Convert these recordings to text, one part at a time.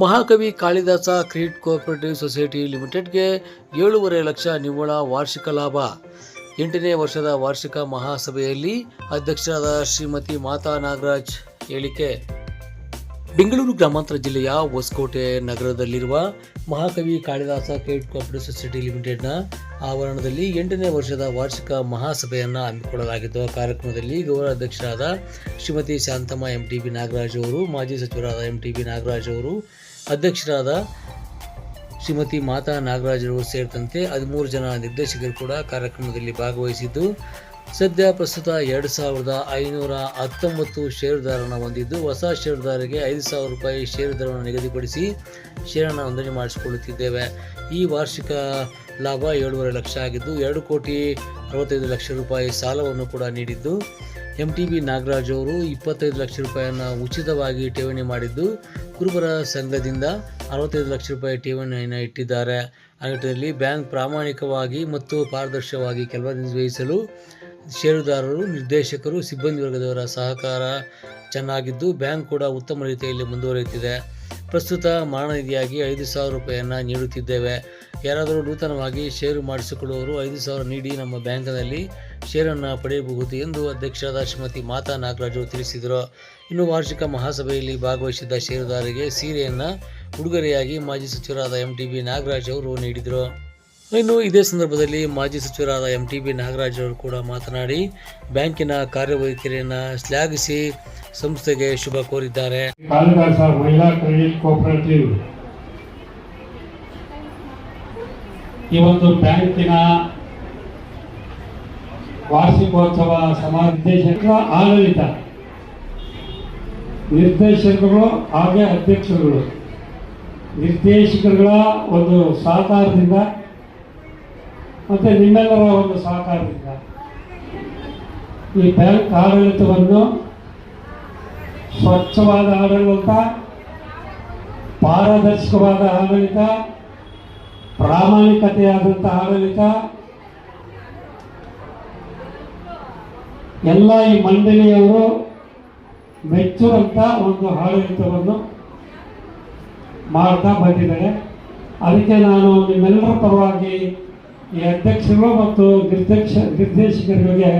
Mahakavi Kalidasa credit cooperative society ಲಿಮಿಟೆಡ್ಗೆ ಏಳೂವರೆ ಲಕ್ಷ ನಿವ್ವಳ ವಾರ್ಷಿಕ ಲಾಭ. ಎಂಟನೇ ವರ್ಷದ ವಾರ್ಷಿಕ ಮಹಾಸಭೆಯಲ್ಲಿ ಅಧ್ಯಕ್ಷರಾದ ಶ್ರೀಮತಿ ಮಾತಾ ನಾಗರಾಜ್ ಹೇಳಿಕೆ. ಬೆಂಗಳೂರು ಗ್ರಾಮಾಂತರ ಜಿಲ್ಲೆಯ ಹೊಸಕೋಟೆ ನಗರದಲ್ಲಿರುವ ಮಹಾಕವಿ ಕಾಳಿದಾಸ ಕ್ರೆಡಿಟ್ ಕೋಆಪರೇಟಿವ್ ಸೊಸೈಟಿ ಲಿಮಿಟೆಡ್ನ ಆವರಣದಲ್ಲಿ ಎಂಟನೇ ವರ್ಷದ ವಾರ್ಷಿಕ ಮಹಾಸಭೆಯನ್ನು ಹಮ್ಮಿಕೊಳ್ಳಲಾಗಿದ್ದು ಕಾರ್ಯಕ್ರಮದಲ್ಲಿ ಗೌರವಾಧ್ಯಕ್ಷರಾದ Shrimati Shanthamma M T B Nagaraj ಅವರು, ಮಾಜಿ ಸಚಿವರಾದ ಎಂ ಟಿ ಬಿ ನಾಗರಾಜ್ ಅವರು, ಅಧ್ಯಕ್ಷರಾದ ಶ್ರೀಮತಿ ಮಾತಾ ನಾಗರಾಜರು ಸೇರಿದಂತೆ ಹದಿಮೂರು ಜನ ನಿರ್ದೇಶಕರು ಕೂಡ ಕಾರ್ಯಕ್ರಮದಲ್ಲಿ ಭಾಗವಹಿಸಿದ್ದು, ಸದ್ಯ ಪ್ರಸ್ತುತ ಎರಡು ಸಾವಿರದ ಐನೂರ ಹತ್ತೊಂಬತ್ತು ಷೇರುದಾರನ ಹೊಂದಿದ್ದು, ಹೊಸ ಷೇರುದಾರರಿಗೆ ಐದು ಸಾವಿರ ರೂಪಾಯಿ ಷೇರುದಾರವನ್ನು ನಿಗದಿಪಡಿಸಿ ಷೇರನ್ನು ನೋಂದಣಿ ಮಾಡಿಸಿಕೊಳ್ಳುತ್ತಿದ್ದೇವೆ. ಈ ವಾರ್ಷಿಕ ಲಾಭ ಏಳುವರೆ ಲಕ್ಷ ಆಗಿದ್ದು ಎರಡು ಕೋಟಿ ಅರವತ್ತೈದು ಲಕ್ಷ ರೂಪಾಯಿ ಸಾಲವನ್ನು ಕೂಡ ನೀಡಿದ್ದು. ಎಂ ಟಿ ಬಿ ನಾಗರಾಜ್ ಅವರು ಇಪ್ಪತ್ತೈದು ಲಕ್ಷ ರೂಪಾಯಿಯನ್ನು ಉಚಿತವಾಗಿ ಠೇವಣಿ ಮಾಡಿದ್ದು. ಕುರುಬರ ಸಂಘದಿಂದ ಅರವತ್ತೈದು ಲಕ್ಷ ರೂಪಾಯಿ ಠೇವಣಿಯನ್ನು ಇಟ್ಟಿದ್ದಾರೆ. ಆ ಬ್ಯಾಂಕ್ ಪ್ರಾಮಾಣಿಕವಾಗಿ ಮತ್ತು ಪಾರದರ್ಶಕವಾಗಿ ಕೆಲಸ ನಿರ್ವಹಿಸಲು ಷೇರುದಾರರು, ನಿರ್ದೇಶಕರು, ಸಿಬ್ಬಂದಿ ವರ್ಗದವರ ಸಹಕಾರ ಚೆನ್ನಾಗಿದ್ದು ಬ್ಯಾಂಕ್ ಕೂಡ ಉತ್ತಮ ರೀತಿಯಲ್ಲಿ ಮುಂದುವರಿಯುತ್ತಿದೆ. ಪ್ರಸ್ತುತ ಮರಣನಿಧಿಯಾಗಿ ಐದು ಸಾವಿರ ರೂಪಾಯಿಯನ್ನು ನೀಡುತ್ತಿದ್ದೇವೆ. ಯಾರಾದರೂ ನೂತನವಾಗಿ ಷೇರು ಮಾಡಿಸಿಕೊಳ್ಳುವವರು ಐದು ಸಾವಿರ ನೀಡಿ ನಮ್ಮ ಬ್ಯಾಂಕ್ನಲ್ಲಿ ಷೇರನ್ನು ಪಡೆಯಬಹುದು ಎಂದು ಅಧ್ಯಕ್ಷರಾದ ಶ್ರೀಮತಿ ಮಾತಾ ನಾಗರಾಜು ತಿಳಿಸಿದರು. ಇನ್ನು ವಾರ್ಷಿಕ ಮಹಾಸಭೆಯಲ್ಲಿ ಭಾಗವಹಿಸಿದ್ದ ಷೇರುದಾರರಿಗೆ ಸೀರೆಯನ್ನು ಉಡುಗೊರೆಯಾಗಿ ಮಾಜಿ ಸಚಿವರಾದ ಎಂ ಟಿ ಬಿ ನಾಗರಾಜ್ ಅವರು ನೀಡಿದರು. ಇನ್ನು ಇದೇ ಸಂದರ್ಭದಲ್ಲಿ ಮಾಜಿ ಸಚಿವರಾದ ಎಂ ಟಿ ಬಿ ನಾಗರಾಜ್ ಅವರು ಕೂಡ ಮಾತನಾಡಿ, ಬ್ಯಾಂಕಿನ ಕಾರ್ಯವೈಖರಿಯನ್ನು ಶ್ಲಾಘಿಸಿ ಸಂಸ್ಥೆಗೆ ಶುಭ ಕೋರಿದ್ದಾರೆ ಕಾಳಿದಾಸ ಮಹಿಳಾ ಕ್ರೆಡಿಟ್ ಕೋಆಪರೇಟಿವ್ ಈ ಒಂದು ಬ್ಯಾಂಕಿನ ವಾರ್ಷಿಕೋತ್ಸವ ಸಮಾಜ ನಿರ್ದೇಶಕರ ಆಡಳಿತ. ನಿರ್ದೇಶಕರು ಹಾಗೆ ಅಧ್ಯಕ್ಷರುಗಳು. ನಿರ್ದೇಶಕರುಗಳ ಒಂದು ಸಹಕಾರದಿಂದ ಮತ್ತು ನಿಮ್ಮೆಲ್ಲರ ಒಂದು ಸಹಕಾರದಿಂದ ಈ ಬ್ಯಾಂಕ್ ಆಡಳಿತವನ್ನು ಸ್ವಚ್ಛವಾದ ಆಡಳಿತ, ಪಾರದರ್ಶಕವಾದ ಆಡಳಿತ ಪ್ರಾಮಾಣಿಕತೆಯಾದಂಥ ಆಡಳಿತ, ಎಲ್ಲ ಈ ಮಂಡಳಿಯವರು ಮೆಚ್ಚುವಂಥ ಒಂದು ಆಡಳಿತವನ್ನು ಮಾಡ್ತಾ ಬಂದಿದ್ದಾರೆ. ಅದಕ್ಕೆ ನಾನು ನಿಮ್ಮೆಲ್ಲರ ಪರವಾಗಿ ಈ ಅಧ್ಯಕ್ಷರು ಮತ್ತು ನಿರ್ದೇಶ ನಿರ್ದೇಶಕರಿಗೆ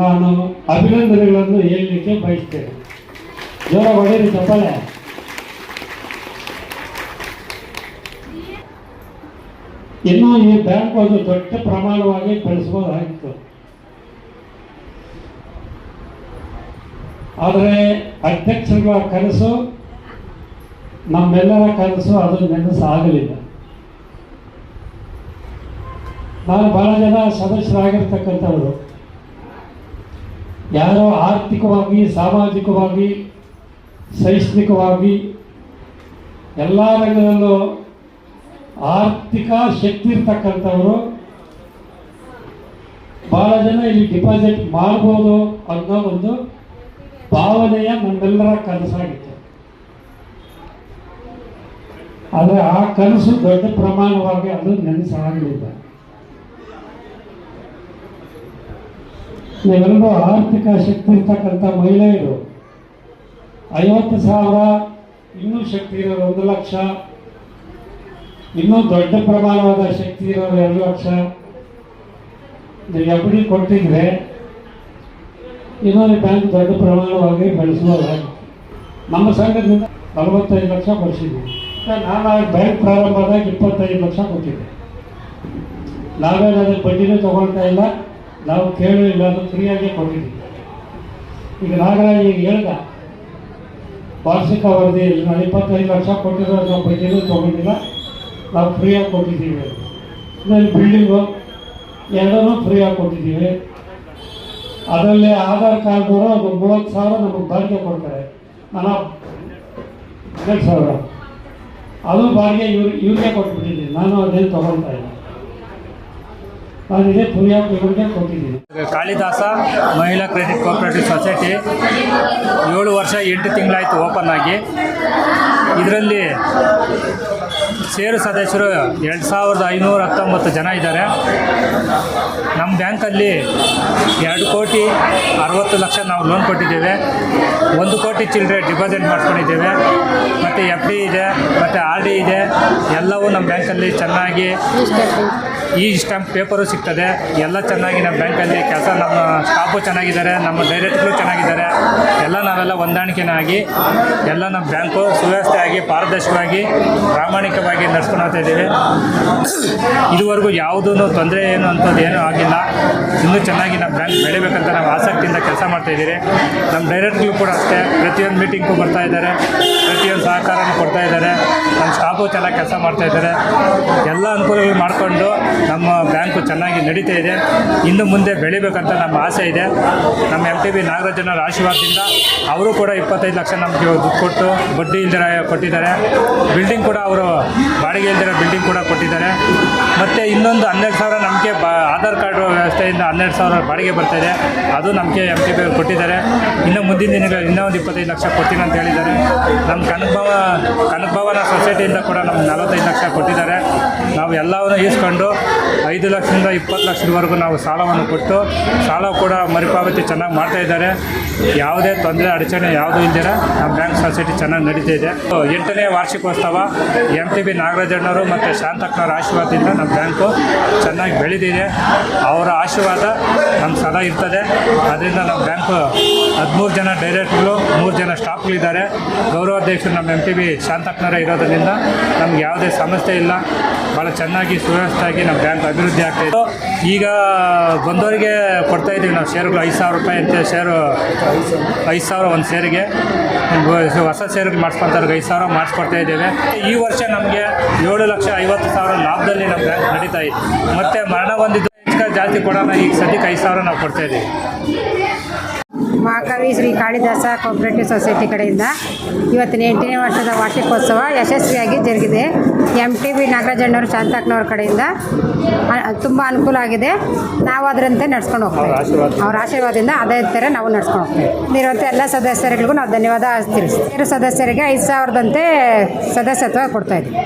ನಾನು ಅಭಿನಂದನೆಗಳನ್ನು ಹೇಳಲಿಕ್ಕೆ ಬಯಸ್ತೇನೆ. ಜೋರ ಹೊಡೆಯಿರಿ ಚಪ್ಪಾಳೆ. ಇನ್ನೂ ಈ ಬ್ಯಾಂಕ್ ಒಂದು ದೊಡ್ಡ ಪ್ರಮಾಣವಾಗಿ ಬೆಳೆಸಬಹುದಾಗಿತ್ತು ಆದರೆ ಅಧ್ಯಕ್ಷರುಗಳ ಕನಸು, ನಮ್ಮೆಲ್ಲರ ಕನಸು ಅದು ನೆನಸು ಆಗಲಿಲ್ಲ ನಾನು ಬಹಳ ಜನ ಸದಸ್ಯರಾಗಿರ್ತಕ್ಕಂಥವರು. ಯಾರೋ ಆರ್ಥಿಕವಾಗಿ, ಸಾಮಾಜಿಕವಾಗಿ, ಶೈಕ್ಷಣಿಕವಾಗಿ ಎಲ್ಲ ರಂಗದಲ್ಲೂ ಆರ್ಥಿಕ ಶಕ್ತಿ ಇರ್ತಕ್ಕಂಥವರು ಬಹಳ ಜನ ಇಲ್ಲಿ ಡಿಪಾಸಿಟ್ ಮಾಡ್ಬೋದು ಅನ್ನೋ ಒಂದು ಭಾವನೆಯ ನಮ್ಮೆಲ್ಲರ ಕನಸಾಗಿತ್ತು. ಆದರೆ ಆ ಕನಸು ದೊಡ್ಡ ಪ್ರಮಾಣವಾಗಿ ಅದು ನೆನೆಸಾಗಲಿಲ್ಲ. ನೀವೆಲ್ಲರೂ ಆರ್ಥಿಕ ಶಕ್ತಿ ಇರ್ತಕ್ಕಂಥ ಮಹಿಳೆಯರು, ಐವತ್ತು ಸಾವಿರ ಇನ್ನೂ ಶಕ್ತಿ ಇರೋರು ಒಂದು ಲಕ್ಷ ಇನ್ನೂ ದೊಡ್ಡ ಪ್ರಮಾಣವಾದ ಶಕ್ತಿ ಇರೋರು ಎರಡು ಲಕ್ಷ ನೀವು ಎಫ್ ಡಿ ಕೊಟ್ಟಿದ್ರೆ ಇನ್ನೊಂದು ಬ್ಯಾಂಕ್ ದೊಡ್ಡ ಪ್ರಮಾಣವಾಗಿ ಬೆಳೆಸಬಹುದು ನಮ್ಮ ಸಂಘದಿಂದ ನಲವತ್ತೈದು ಲಕ್ಷ ಕೊಡಿಸಿದ್ವಿ ನಾನು ಆ ಬ್ಯಾಂಕ್ ಪ್ರಾರಂಭ ಆದಾಗ ಇಪ್ಪತ್ತೈದು ಲಕ್ಷ ಕೊಟ್ಟಿದ್ದೆ. ನಾವೇನು ಅದಕ್ಕೆ ಬಡ್ಡಿನೂ ತಗೊಳ್ತಾ ಇಲ್ಲ, ನಾವು ಕೇಳಲಿಲ್ಲ ಅದು ಫ್ರೀಯಾಗಿ ಕೊಟ್ಟಿದ್ದೀವಿ. ಈಗ ನಾಗರಾಜ್ ಈಗ ಹೇಳ್ದ, ವಾರ್ಷಿಕ ವರದಿಯಲ್ಲಿ ನಾನು ಇಪ್ಪತ್ತೈದು ಲಕ್ಷ ಕೊಟ್ಟಿರೋ ನಾವು ಬಡ್ಡಿನೂ ತೊಗೊಂಡಿಲ್ಲ. ನಾವು ಫ್ರೀಯಾಗಿ ಕೊಟ್ಟಿದ್ದೀವಿ. ಆಮೇಲೆ ಬಿಲ್ಡಿಂಗು ಎರಡನ್ನೂ ಫ್ರೀಯಾಗಿ ಕೊಟ್ಟಿದ್ದೀವಿ. ಅದರಲ್ಲಿ ಆಧಾರ್ ಕಾರ್ಡ್ನವರು ಒಂದು ಮೂವತ್ತು ಸಾವಿರ ನಮಗೆ ಬಾಡಿಗೆ ಕೊಡ್ತಾರೆ. ನಾನು ಹನ್ನೆರಡು ಸಾವಿರ. ಅದು ಬಾಡಿಗೆ ಇವ್ರಿಗೆ ಇವ್ರಿಗೆ ಕೊಟ್ಬಿಟ್ಟಿದ್ದೀನಿ. ನಾನು ಅದೇನು ತೊಗೊಳ್ತಾ ಇಲ್ಲ. ಕಾಳಿದಾಸ ಮಹಿಳಾ ಕ್ರೆಡಿಟ್ ಕೋಆಪರೇಟಿವ್ ಸೊಸೈಟಿ ಏಳು ವರ್ಷ ಎಂಟು ತಿಂಗಳಾಯಿತು ಓಪನ್ ಆಗಿ. ಇದರಲ್ಲಿ ಷೇರು ಸದಸ್ಯರು ಎರಡು ಸಾವಿರದ ಐನೂರ ಹತ್ತೊಂಬತ್ತು ಜನ ಇದ್ದಾರೆ. ನಮ್ಮ ಬ್ಯಾಂಕಲ್ಲಿ ಎರಡು ಕೋಟಿ ಅರವತ್ತು ಲಕ್ಷ ನಾವು ಲೋನ್ ಕೊಟ್ಟಿದ್ದೇವೆ. ಒಂದು ಕೋಟಿ ಚಿಲ್ಲರೆ ಡಿಪಾಸಿಟ್ ಮಾಡ್ಕೊಂಡಿದ್ದೇವೆ. ಮತ್ತು ಎಫ್ ಡಿ ಇದೆ, ಮತ್ತು ಆರ್ ಡಿ ಇದೆ, ಎಲ್ಲವೂ ನಮ್ಮ ಬ್ಯಾಂಕಲ್ಲಿ ಚೆನ್ನಾಗಿ ಈ ಸ್ಟಾಂಪ್ ಪೇಪರು ಸಿಗ್ತದೆ. ಎಲ್ಲ ಚೆನ್ನಾಗಿ ನಮ್ಮ ಬ್ಯಾಂಕಲ್ಲಿ ಕೆಲಸ, ನಮ್ಮ ಸ್ಟಾಫು ಚೆನ್ನಾಗಿದ್ದಾರೆ, ನಮ್ಮ ಡೈರೆಕ್ಟ್ರು ಚೆನ್ನಾಗಿದ್ದಾರೆ. ಎಲ್ಲ ನಾವೆಲ್ಲ ಹೊಂದಾಣಿಕೆನಾಗಿ ಎಲ್ಲ ನಮ್ಮ ಬ್ಯಾಂಕು ಸುವ್ಯವಸ್ಥೆಯಾಗಿ, ಪಾರದರ್ಶಕವಾಗಿ, ಪ್ರಾಮಾಣಿಕವಾಗಿ ನಡ್ಸ್ಕೊಂಡು ಇದ್ದೀವಿ. ಇದುವರೆಗೂ ಯಾವುದೂ ತೊಂದರೆ ಏನು ಅಂಥದ್ದು ಏನೂ ಆಗಿಲ್ಲ. ಇನ್ನೂ ಚೆನ್ನಾಗಿ ನಮ್ಮ ಬ್ಯಾಂಕ್ ಬೆಳಿಬೇಕಂತ ನಾವು ಆಸಕ್ತಿಯಿಂದ ಕೆಲಸ ಮಾಡ್ತಾಯಿದ್ದೀರಿ ನಮ್ಮ ಡೈರೆಕ್ಟ್ಗಳು ಕೂಡ ಅಷ್ಟೇ. ಪ್ರತಿಯೊಂದು ಮೀಟಿಂಗ್ಗೂ ಬರ್ತಾ ಇದ್ದಾರೆ. ಪ್ರತಿಯೊಂದು ಸಹಕಾರನೂ ಕೊಡ್ತಾ ಇದ್ದಾರೆ. ನಮ್ಮ ಸ್ಟಾಫು ಚೆನ್ನಾಗಿ ಕೆಲಸ ಮಾಡ್ತಾ ಇದ್ದಾರೆ. ಎಲ್ಲ ಅನುಕೂಲಗಳು ಮಾಡಿಕೊಂಡು ನಮ್ಮ ಬ್ಯಾಂಕು ಚೆನ್ನಾಗಿ ನಡೀತಾ ಇದೆ. ಇನ್ನು ಮುಂದೆ ಬೆಳಿಬೇಕಂತ ನಮ್ಮ ಆಸೆ ಇದೆ. ನಮ್ಮ ಎಂ ಟಿ ಬಿ ನಾಗರಾಜನವರ ಆಶೀರ್ವಾದದಿಂದ ಅವರು ಕೂಡ ಇಪ್ಪತ್ತೈದು ಲಕ್ಷ ನಮಗೆ ದುಡ್ಡು ಕೊಟ್ಟು ಬಡ್ಡಿ ಇಲ್ದಿರ ಕೊಟ್ಟಿದ್ದಾರೆ. ಬಿಲ್ಡಿಂಗ್ ಕೂಡ ಅವರು ಬಾಡಿಗೆ ಇಲ್ದಿರೋ ಬಿಲ್ಡಿಂಗ್ ಕೂಡ ಕೊಟ್ಟಿದ್ದಾರೆ. ಮತ್ತು ಇನ್ನೊಂದು ಹನ್ನೆರಡು ಸಾವಿರ ನಮಗೆ ಬ ಆಧಾರ್ ಕಾರ್ಡ್ ವ್ಯವಸ್ಥೆಯಿಂದ ಹನ್ನೆರಡು ಸಾವಿರ ಬಾಡಿಗೆ ಬರ್ತಾಯಿದೆ ಅದು ನಮಗೆ ಎಂ ಟಿ ಬಿ ಅವರು ಕೊಟ್ಟಿದ್ದಾರೆ. ಮುಂದಿನ ದಿನಗಳಲ್ಲಿ ಇನ್ನೂ ಒಂದು ಇಪ್ಪತ್ತೈದು ಲಕ್ಷ ಕೊಡ್ತೀನಿ ಅಂತ ಹೇಳಿದ್ದಾರೆ. ನಮ್ಮ ಕನಕಭವ, ಕನಕಭವನ ಸೊಸೈಟಿಯಿಂದ ಕೂಡ ನಮ್ಗೆ ನಲವತ್ತೈದು ಲಕ್ಷ ಕೊಟ್ಟಿದ್ದಾರೆ. ನಾವು ಎಲ್ಲವನ್ನು ಈಸ್ಕೊಂಡು ಐದು ಲಕ್ಷದಿಂದ ಇಪ್ಪತ್ತು ಲಕ್ಷದವರೆಗೂ ನಾವು ಸಾಲವನ್ನು ಕೊಟ್ಟು ಸಾಲ ಕೂಡ ಮರುಪಾವತಿ ಚೆನ್ನಾಗಿ ಮಾಡ್ತಾ ಇದ್ದಾರೆ. ಯಾವುದೇ ತೊಂದರೆ, ಅಡಚಣೆ ಯಾವುದೂ ಇಲ್ದಿರ ನಮ್ಮ ಬ್ಯಾಂಕ್ ಸೊಸೈಟಿ ಚೆನ್ನಾಗಿ ನಡೀತಾ ಇದೆ. ಎಂಟನೇ ವಾರ್ಷಿಕೋತ್ಸವ ಎಂ ಟಿ ಬಿ ನಾಗರಾಜಣ್ಣವರು ಮತ್ತು ಶಾಂತಕ್ಕನವರ ಆಶೀರ್ವಾದದಿಂದ ನಮ್ಮ ಬ್ಯಾಂಕು ಚೆನ್ನಾಗಿ ಬೆಳೆದಿದೆ. ಅವರ ಆಶೀರ್ವಾದ ನಮ್ಗೆ ಸದಾ ಇರ್ತದೆ. ಅದರಿಂದ ನಮ್ಮ ಬ್ಯಾಂಕು ಹದಿಮೂರು ಜನ ಡೈರೆಕ್ಟ್ಗಳು ಮೂರು ಜನ ಸ್ಟಾಫ್ಗಳಿದ್ದಾರೆ. ಗೌರವಾಧ್ಯಕ್ಷರು ನಮ್ಮ ಎಂ ಟಿ ಬಿ ಶಾಂತಕ್ಕನವರೇ ಇರೋದರಿಂದ ನಮ್ಗೆ ಯಾವುದೇ ಸಮಸ್ಯೆ ಇಲ್ಲ. ಭಾಳ ಚೆನ್ನಾಗಿ, ಸುವ್ಯವಸ್ಥೆಯಾಗಿ ನಮ್ಮ ಬ್ಯಾಂಕ್ ಅಭಿವೃದ್ಧಿ ಆಗ್ತಾಯಿತ್ತು ಈಗ ಬಂದವರಿಗೆ ಕೊಡ್ತಾ ಇದ್ದೀವಿ ನಾವು ಷೇರುಗಳು ಐದು ಸಾವಿರ ರೂಪಾಯಿ ಅಂತ ಶೇರು ಐದು ಸಾವಿರ ಒಂದು ಶೇರಿಗೆ ಹೊಸ ಸೇರುಗಳು ಮಾಡಿಸ್ಕೊಂತಾರೆ ಐದು ಸಾವಿರ ಮಾಡಿಸ್ಕೊಡ್ತಾ ಇದ್ದೇವೆ. ಈ ವರ್ಷ ನಮಗೆ ಏಳು ಲಕ್ಷ ಐವತ್ತು ಸಾವಿರ ಲಾಭದಲ್ಲಿ ನಮ್ಮ ಬ್ಯಾಂಕ್ ನಡೀತಾ ಇದೆ. ಮತ್ತು ಮರಣ ಹೊಂದಿದ್ದು ಜಾಸ್ತಿ ಕೊಡೋಣ. ಈಗ ಸದ್ಯಕ್ಕೆ ಐದು ಸಾವಿರ ನಾವು ಕೊಡ್ತಾ ಇದ್ದೀವಿ. ಮಹಾಕವಿ ಶ್ರೀ ಕಾಳಿದಾಸ ಕೋಆಪರೇಟಿವ್ ಸೊಸೈಟಿ ಕಡೆಯಿಂದ ಇವತ್ತಿನ ಎಂಟನೇ ವರ್ಷದ ವಾರ್ಷಿಕೋತ್ಸವ ಯಶಸ್ವಿಯಾಗಿ ಜರುಗಿದೆ. ಎಂ ಟಿ ಬಿ ನಾಗರಾಜಣ್ಣವರು ಶಾಂತಾಕ್ನವ್ರ ಕಡೆಯಿಂದ ತುಂಬ ಅನುಕೂಲ ಆಗಿದೆ. ನಾವು ಅದರಂತೆ ನಡ್ಸ್ಕೊಂಡು ಹೋಗ್ತೀವಿ. ಅವ್ರ ಆಶೀರ್ವಾದದಿಂದ ಅದೇ ಥರ ನಾವು ನಡ್ಸ್ಕೊಂಡು ಹೋಗ್ತೀವಿ. ಇರುವಂಥ ಎಲ್ಲ ಸದಸ್ಯರುಗಳಿಗೂ ನಾವು ಧನ್ಯವಾದ ತಿಳಿಸ್ತೀವಿ. ಸದಸ್ಯರಿಗೆ ಐದು ಸಾವಿರದಂತೆ ಸದಸ್ಯತ್ವ ಕೊಡ್ತಾ ಇದ್ದೀವಿ.